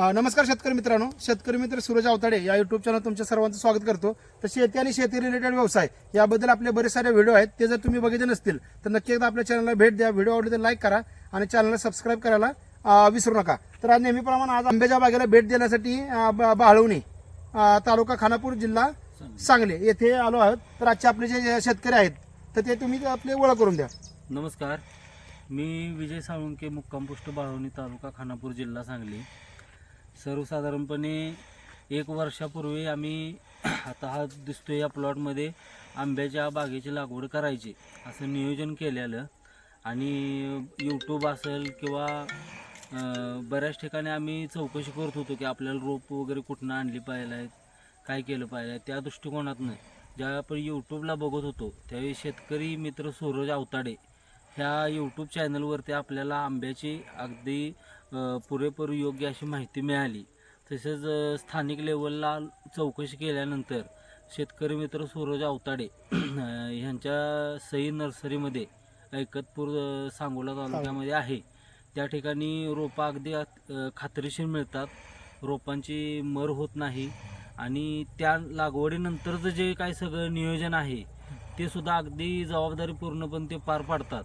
नमस्कार शेतकरी मित्रांनो. शेतकरी मित्र सूरज आवताडे या युट्यूब चॅनल तुमच्या सर्वांचं स्वागत करतो. तर शेती आणि शेती रिलेटेड व्यवसाय याबद्दल आपले बरेच सारे व्हिडिओ आहेत. ते जर तुम्ही बघितले नसतील तर नक्की एकदा आपल्या चॅनलला भेट द्या. व्हिडिओ आवडले तर लाईक करा आणि चॅनलला सबस्क्राईब करायला विसरू नका. तर आज नेहमीप्रमाणे आज आंब्याच्या बागेला भेट देण्यासाठी बाळवणी तालुका खानापूर जिल्हा सांगली. येथे आलो आहोत. तर आजचे आपले जे शेतकरी आहेत तर ते तुम्ही आपले ओळख करून द्या. नमस्कार. मी विजय साळुंके मुक्काम पोस्ट बाळवणी तालुका खानापूर जिल्हा सांगली. सर्वसाधारणपणे एक वर्षापूर्वी आम्ही आता हा दिसतो या प्लॉटमध्ये आंब्याच्या बागेची लागवड करायची असं नियोजन केलेलं. आणि यूट्यूब असेल किंवा बऱ्याच ठिकाणी आम्ही चौकशी करत होतो की आपल्याला रोप वगैरे कुठनं आणली पाहिजे आहेत काय केलं पाहिजे त्या दृष्टिकोनातनं. ज्यावेळी आपण यूट्यूबला बघत होतो त्यावेळी शेतकरी मित्र सूरज आवताडे ह्या यूट्यूब चॅनलवरती आपल्याला आंब्याची अगदी पुरेपूर योग्य अशी माहिती मिळाली. तसेच स्थानिक लेवलला चौकशी केल्यानंतर शेतकरी मित्र सूरज आवताडे ह्यांच्या सई नर्सरीमध्ये ऐकतपूर सांगोला तालुक्यामध्ये आहे. त्या ठिकाणी रोपं अगदी खात्रीशीर मिळतात. रोपांची मर होत नाही आणि त्या लागवडीनंतरचं जे काय सगळं नियोजन आहे ते सुद्धा अगदी जबाबदारी पूर्णपणे ते पार पाडतात.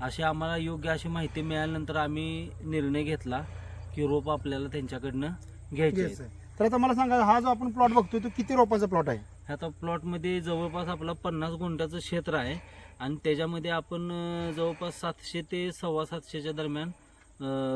अशी आम्हाला योग्य अशी माहिती मिळाल्यानंतर आम्ही निर्णय घेतला की रोप आपल्याला त्यांच्याकडनं घ्यायचे. तर आता मला सांगा हा जो आपण प्लॉट बघतोय तो किती रोपांचा प्लॉट आहे आता प्लॉटमध्ये जवळपास आपला पन्नास गुंठ्याचं क्षेत्र आहे आणि त्याच्यामध्ये आपण अं, जवळपास सातशे ते सव्वा सातशेच्या दरम्यान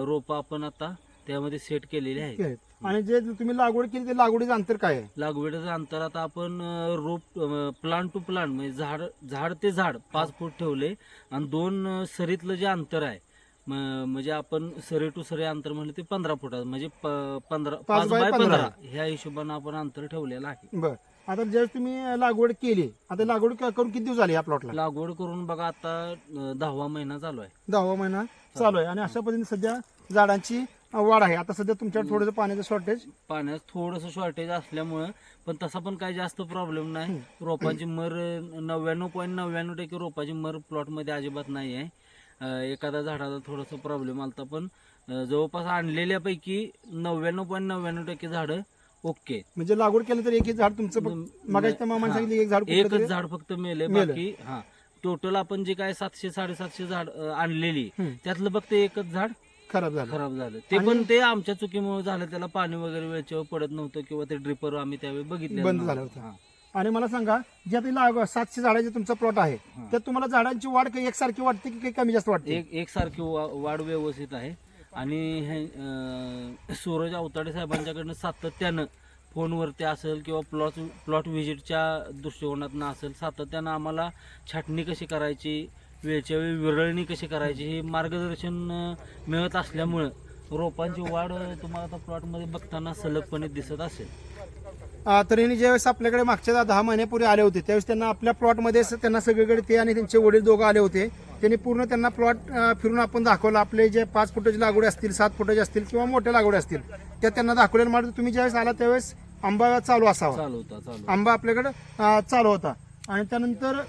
रोपं आपण आता त्यामध्ये सेट केलेली आहे आहेत. आणि जे तुम्ही लागवड केली ते लागवडीचं अंतर काय आहे? लागवडीचं अंतर आता आपण अं, रोप प्लांट टू प्लांट म्हणजे झाड झाड ते झाड पाच फूट ठेवले आणि दोन अं, सरीतलं जे अंतर आहे म- म्हणजे आपण सरी टू सरी अंतर म्हणलं ते पंधरा फुटाचं म्हणजे प- पंधरा पाच बाय बाय पंधरा. ह्या हिशोबानं आपण अंतर ठेवलेलं आहे. बर. आता ज्यावेळेस तुम्ही लागवड केली आता लागवड क- करून किती दिवस झाले या प्लॉटला लागवड करून बघा आता अं, दहावा महिना चालू आहे. दहावा महिना चालू आहे. आणि अशा पद्धतीने सध्या झाडांची वाढ आहे. आता सध्या तुमच्याकडे थोडंसं पाण्याचं शॉर्टेज पाण्यात थोडंसं शॉर्टेज असल्यामुळं पण तसा पण काही जास्त प्रॉब्लेम नाही. रोपांची मर नव्याण्णव पॉईंट नव्याण्णव टक्के रोपाची मर प्लॉटमध्ये अजिबात नाही आहे. एखाद्या झाडाला थोडासा प्रॉब्लेम आलता पण जवळपास आणलेल्यापैकी नव्याण्णव पॉईंट नव्याण्णव टक्के झाडं ओके म्हणजे लागवड केलं तर एक झाड तुमचं. सांगितलं एक झाड एकच झाड फक्त मेले. बाकी हा. टोटल आपण जे काय सातशे साडेसातशे झाड आणलेली. त्यातलं फक्त एकच झाड खराब झालं. खराब झालं. ते आणि- पण ते आमच्या चुकीमुळे झालं. त्याला पाणी वगैरे वेळच्यावर पडत नव्हतं किंवा ते ड्रिपर आम्ही त्यावेळी बघितले बंद झालं होतं. आणि मला सांगा जे आता लाग- सातशे झाडाचे तुमचा प्लॉट आहे हा. त्यात तुम्हाला झाडांची वाढ काही एकसारखी वाटते की काही कमी जास्त वाटते? एक एकसारखी वा- वाढ व्यवस्थित आहे. आणि हे अं, सूरज अवताडे साहेबांच्याकडनं सातत्यानं फोनवरती असेल किंवा प्लॉट प्लॉट व्हिजिटच्या दृष्टिकोनातनं असेल सातत्यानं आम्हाला छाटणी कशी करायची वेळच्या वेळी विरळणी कशी करायची हे मार्गदर्शन मिळत असल्यामुळं रोपांची वाढ तुम्हाला आता प्लॉटमध्ये बघताना सलगपणे दिसत असेल. आ, तर यांनी ज्यावेळेस आपल्याकडे मागच्या दहा महिन्यापूर्वी आले होते त्यावेळेस त्यांना आपल्या प्लॉटमध्ये त्यांना सगळीकडे ते आणि त्यांचे वडील दोघं आले होते. त्यांनी पूर्ण त्यांना प्लॉट फिरून आपण दाखवलं. आपले जे पाच फुटाची लागवडी असतील सात फुटाची असतील किंवा मोठ्या लागवडी असतील त्या त्यांना दाखवलेलं मला तुम्ही ज्यावेळेस आला त्यावेळेस आंबा चालू असावा. चालू होता चालू आंबा आपल्याकडे चालू होता. आणि त्यानंतर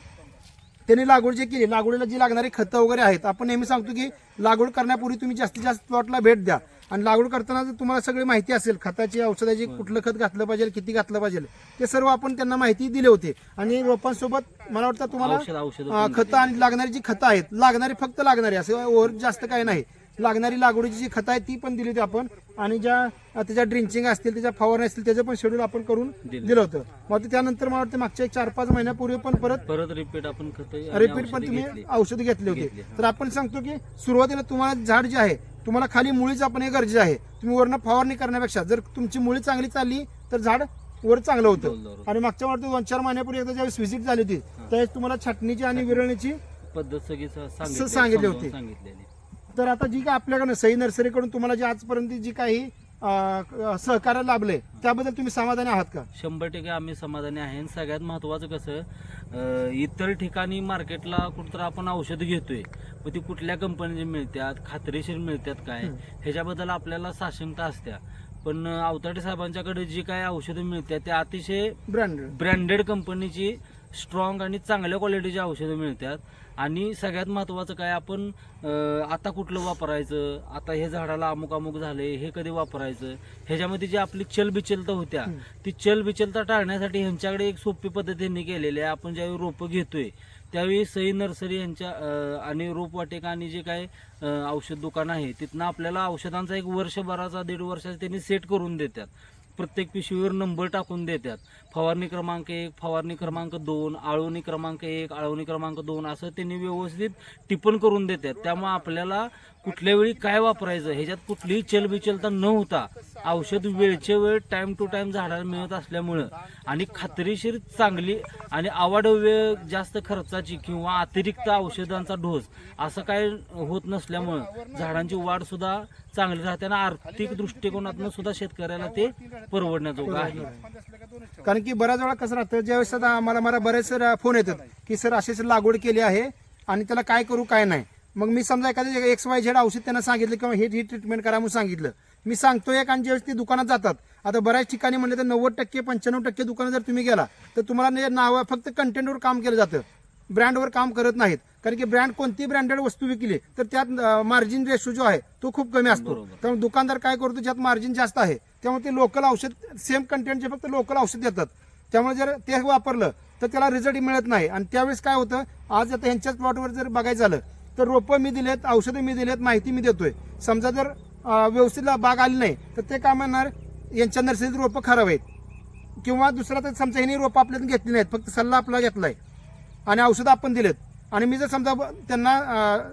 त्यांनी लागवड जे केली लागवडीला जी लागणारी खतं वगैरे आहेत आपण नेहमी सांगतो की लागवड करण्यापूर्वी तुम्ही जास्तीत जास्त प्लॉटला भेट द्या. आणि लागवड करताना जर तुम्हाला सगळी माहिती असेल खताची औषधाची कुठलं खत घातलं पाहिजे किती घातलं पाहिजे ते सर्व आपण त्यांना माहिती दिली होती. आणि रोपांसोबत मला वाटतं तुम्हाला खतं आणि लागणारी जी खतं आहेत लागणारी फक्त लागणारी असं ओव्हर जास्त काही नाही. लागणारी लागवडीची जी खतं आहे ती पण दिली होती आपण. आणि ज्या त्याच्या ड्रिंचिंग असतील त्याच्या फवारणी असतील त्याचं पण शेड्यूल आपण करून दिलं. होतं. मग त्यानंतर मला वाटतं मागच्या एक चार पाच महिन्यापूर्वी पण परत परत रिपीट आपण रिपीट पण तुम्ही औषध घेतले होते. तर आपण सांगतो की सुरुवातीला तुम्हाला झाड जे आहे तुम्हाला खाली मुळीच आपण हे गरजेचं आहे. तुम्ही वरनं फवारणी करण्यापेक्षा जर तुमची मुळी चांगली चालली तर झाड वर चांगलं होतं. आणि मागच्या वाटतं दोन चार महिन्यापूर्वी एकदा ज्यावेळेस व्हिजिट झाली होती त्यावेळेस तुम्हाला छाटणीची आणि विरळणीची पद्धत सांगितली होती. तर आता जी काय आपल्याकडनं सई नर्सरीकडून तुम्हाला जी आजपर्यंत जी काही अं, सहकार्य लाभलंय त्याबद्दल तुम्ही समाधानी आहात का? शंभर टक्के आम्ही समाधानी आहे. आणि सगळ्यात महत्वाचं कसं अं, इतर ठिकाणी मार्केटला कुठं आपण औषधं घेतोय मग ती कुठल्या कंपनीची मिळतात खात्रीशीर मिळतात काय ह्याच्याबद्दल आपल्याला साशंकता असत्या. पण अं, आवताडे साहेबांच्याकडे जी काय औषधं मिळतात त्या अतिशय ब्रँडेड ब्रँडेड कंपनीची स्ट्रॉंग आणि चांगल्या क्वालिटीची औषधं मिळतात. आणि सगळ्यात महत्त्वाचं काय आपण आता कुठलं वापरायचं? आता हे झाडाला अमुक अमुक झाले हे कधी वापरायचं? ह्याच्यामध्ये जी आपली चलबिचलता होत्या ती चलबिचलता टाळण्यासाठी ह्यांच्याकडे एक सोपी पद्धतीने केलेली आहे. आपण ज्यावेळी रोपं घेतोय त्यावेळी सई नर्सरी यांच्या आणि रोपवाटिका आणि जे काय औषध दुकान आहे तिथनं आपल्याला औषधांचा एक वर्षभराचा दीड वर्षाचा त्यांनी सेट करून देतात. प्रत्येक पिशवीवर नंबर टाकून देतात. फवारणी क्रमांक एक फवारणी क्रमांक दोन आळवणी क्रमांक एक आळवणी क्रमांक दोन असं त्यांनी व्यवस्थित टिपण करून देतात. त्यामुळे आपल्याला कुठल्या वेळी काय वापरायचं? ह्याच्यात कुठलीही चलबिचलता न होता औषध वेळच्या वेळ टाइम टू टाइम झाडाला मिळत असल्यामुळं आणि खात्रीशीर चांगली आणि अवाढव्य जास्त खर्चाची किंवा अतिरिक्त औषधांचा डोस असं काय होत नसल्यामुळं झाडांची वाढ सुद्धा चांगली राहते आणि आर्थिक दृष्टिकोनातून सुद्धा शेतकऱ्याला ते परवडण्याजोगं आहे. कारण की बऱ्याच वेळा कसं राहतं ज्यावेळेस आम्हाला मला बरेच फोन येतात की सर अशीच लागवड केली आहे आणि त्याला काय करू काय नाही. मग मी समजा एखाद्या एक्स वाय झेड औषध त्यांना सांगितलं किंवा हे ही ट्रीटमेंट करा म्हणून सांगितलं. मी सांगतो एक आणि ज्यावेळेस ती दुकानात जातात आता बऱ्याच ठिकाणी म्हणलं तर नव्वद टक्के पंच्याण्णव टक्के दुकानं जर तुम्ही गेला तर तुम्हाला नाव फक्त कंटेंटवर काम केलं जातं. ब्रँडवर काम करत नाहीत. कारण की ब्रँड कोणती ब्रँडेड वस्तू विकली तर त्यात मार्जिन रेशो जो आहे तो खूप कमी असतो. त्यामुळे दुकानदार काय करतो ज्यात मार्जिन जास्त आहे त्यामुळे ते लोकल औषध सेम कंटेंटचे फक्त लोकल औषध देतात. त्यामुळे जर ते वापरलं तर त्याला रिझल्ट मिळत नाही. आणि त्यावेळेस काय होतं आज आता ह्यांच्याच प्लॉटवर जर बघायचं झालं तर रोपं मी दिलेत औषधं मी दिलेत माहिती मी देतोय. समजा जर अं, व्यवस्थित बाग आली नाही तर ते काय म्हणणार? यांच्या नर्सरीत रोपं खराब आहेत. किंवा दुसरा तर समजा ह्यांनी रोपं आपल्यातून घेतली नाहीत फक्त सल्ला आपला घेतलाय. आणि औषधं आपण दिलेत. आणि मी जर समजा त्यांना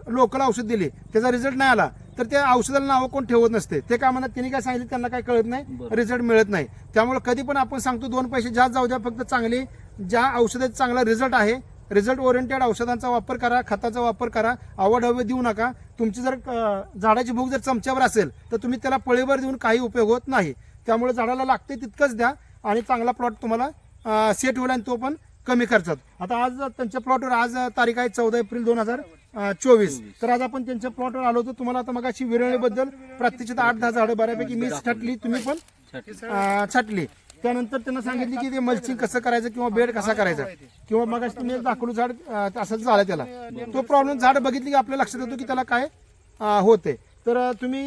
लोकल औषध दिली त्याचा रिझल्ट नाही आला तर त्या औषधाला नावं कोण ठेवत नसते. ते काय म्हणत त्यांनी काय सांगितलं त्यांना काय कळत नाही. रिझल्ट मिळत नाही. त्यामुळे कधी पण आपण सांगतो दोन पैसे जास्त जाऊ द्या फक्त चांगली ज्या औषधात चांगला रिझल्ट आहे रिझल्ट ओरिएंटेड औषधांचा वापर करा खताचा वापर करा आवड हवे देऊ नका. तुमची जर झाडाची भूक जर चमच्यावर असेल तर तुम्ही त्याला पळीवर देऊन काही उपयोग होत नाही. त्यामुळे झाडाला लागते तितकंच द्या आणि चांगला प्लॉट तुम्हाला सेट होईल आणि तो पण कमी खर्चात. आता आज त्यांच्या प्लॉटवर आज तारीख आहे चौदा एप्रिल दोन हजार चोवीस. तर आज आपण त्यांच्या प्लॉटवर आलो होतो. तुम्हाला आता मग अशी विरळीबद्दल प्रत्यक्षात आठ दहा झाडं बऱ्यापैकी मी छाटली तुम्ही पण छाटली. त्यानंतर त्यांना सांगितली की ते मल्चिंग कसं करायचं किंवा बेड कसा करायचा? किंवा मग तुम्ही एक दाखवलं झाड अं, असंच झालं त्याला. तो प्रॉब्लेम झाड बघितली की आपल्या लक्षात येतो की त्याला काय होते तर तुम्ही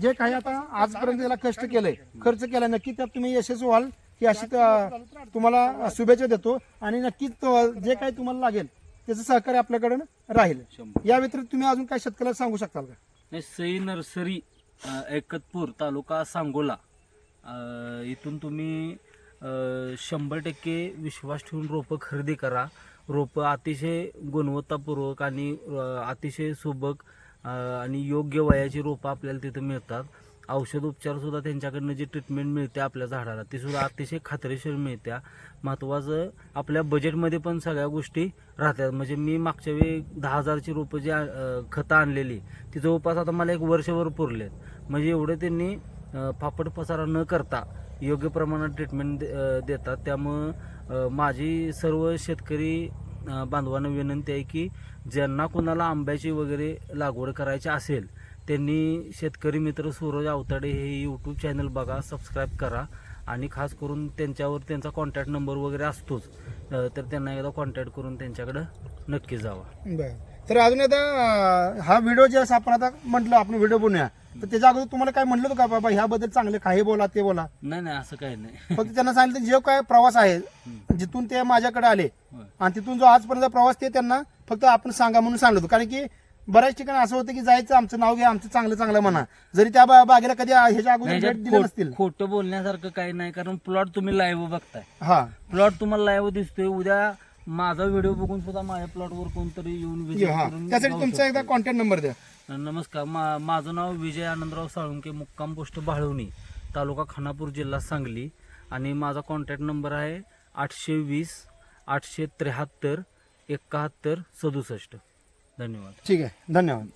जे काही आता आजपर्यंत त्याला कष्ट केलंय खर्च केलाय नक्की त्यात तुम्ही यशस्वी व्हाल की अशी तुम्हाला शुभेच्छा देतो. आणि नक्कीच तो- जे काही तुम्हाला लागेल त्याचं सहकार्य आपल्याकडे राहील. या व्यतिरिक्त तुम्ही अजून काही शेतकऱ्याला सांगू शकाल का? नाही सई नर्सरी एकतपूर तालुका सांगोला. इथून तुम्ही शंभर टक्के विश्वास ठेवून रोपं खरेदी करा. रोपं अतिशय गुणवत्तापूर्वक आणि अतिशय सुबक आणि योग्य वयाची रोपं आपल्याला तिथं मिळतात. औषध उपचारसुद्धा त्यांच्याकडनं जी ट्रीटमेंट मिळते आपल्या झाडाला तीसुद्धा अतिशय खात्रीशीर मिळत्या. महत्त्वाचं आपल्या बजेटमध्ये पण सगळ्या गोष्टी राहतात. म्हणजे मी मागच्या वेळी दहा हजारची रोपं जी खतं आणलेली ती जवळपास आता मला एक वर्षभर पुरलेत. म्हणजे एवढं त्यांनी फाफड पसारा न करता योग्य प्रमाणात ट्रीटमेंट दे- देतात. त्यामुळं माझी सर्व शेतकरी बांधवांना विनंती आहे की ज्यांना कोणाला आंब्याची वगैरे लागवड करायची असेल त्यांनी शेतकरी मित्र सूरज आवताडे हे यूट्यूब चॅनल बघा सबस्क्राईब करा आणि खास करून त्यांच्यावर त्यांचा कॉन्टॅक्ट नंबर वगैरे असतोच तर त्यांना एकदा कॉन्टॅक्ट करून त्यांच्याकडं नक्की जावा. बरं. तर अजून आता हा व्हिडिओ जे असं आपण आता म्हटलं आपण व्हिडिओ बनवूया. तर त्याच्या अगोदर तुम्हाला काय म्हटलं होतं का बाबा ह्याबद्दल चांगले काही बोला ते बोला. नाही नाही असं काही नाही. फक्त त्यांना सांगितलं जे काय प्रवास आहे जिथून ते माझ्याकडे आले होय. आणि तिथून जो आजपर्यंत प्रवास ते त्यांना फक्त आपण सांगा म्हणून सांगलं होतं. कारण की बऱ्याच ठिकाणी असं होतं की जायचं आमचं नाव घ्या आमचं चांगलं चांगलं म्हणा. जरी त्या बा- बागेला कधी ह्याच्या अगोदर भेट दिली नसतील. खोटं बोलण्यासारखं काही नाही कारण प्लॉट तुम्ही लाईव्ह बघताय. हा. प्लॉट तुम्हाला लाईव्ह दिसतोय. उद्या माझा व्हिडिओ बघून सुद्धा माझ्या प्लॉटवर कोणतरी येऊन हा. करून त्यासाठी जाऊ तुमचा एकदा. कॉन्टॅक्ट नंबर द्या. नमस्कार. मा माझं नाव विजय आनंदराव साळुंके मुक्काम पोस्ट बाळवणी तालुका खानापूर जिल्हा सांगली. आणि माझा कॉन्टॅक्ट नंबर आहे आठशे वीस आठशे त्र्याहत्तर एकाहत्तर सदुसष्ट. धन्यवाद. ठीक आहे. धन्यवाद.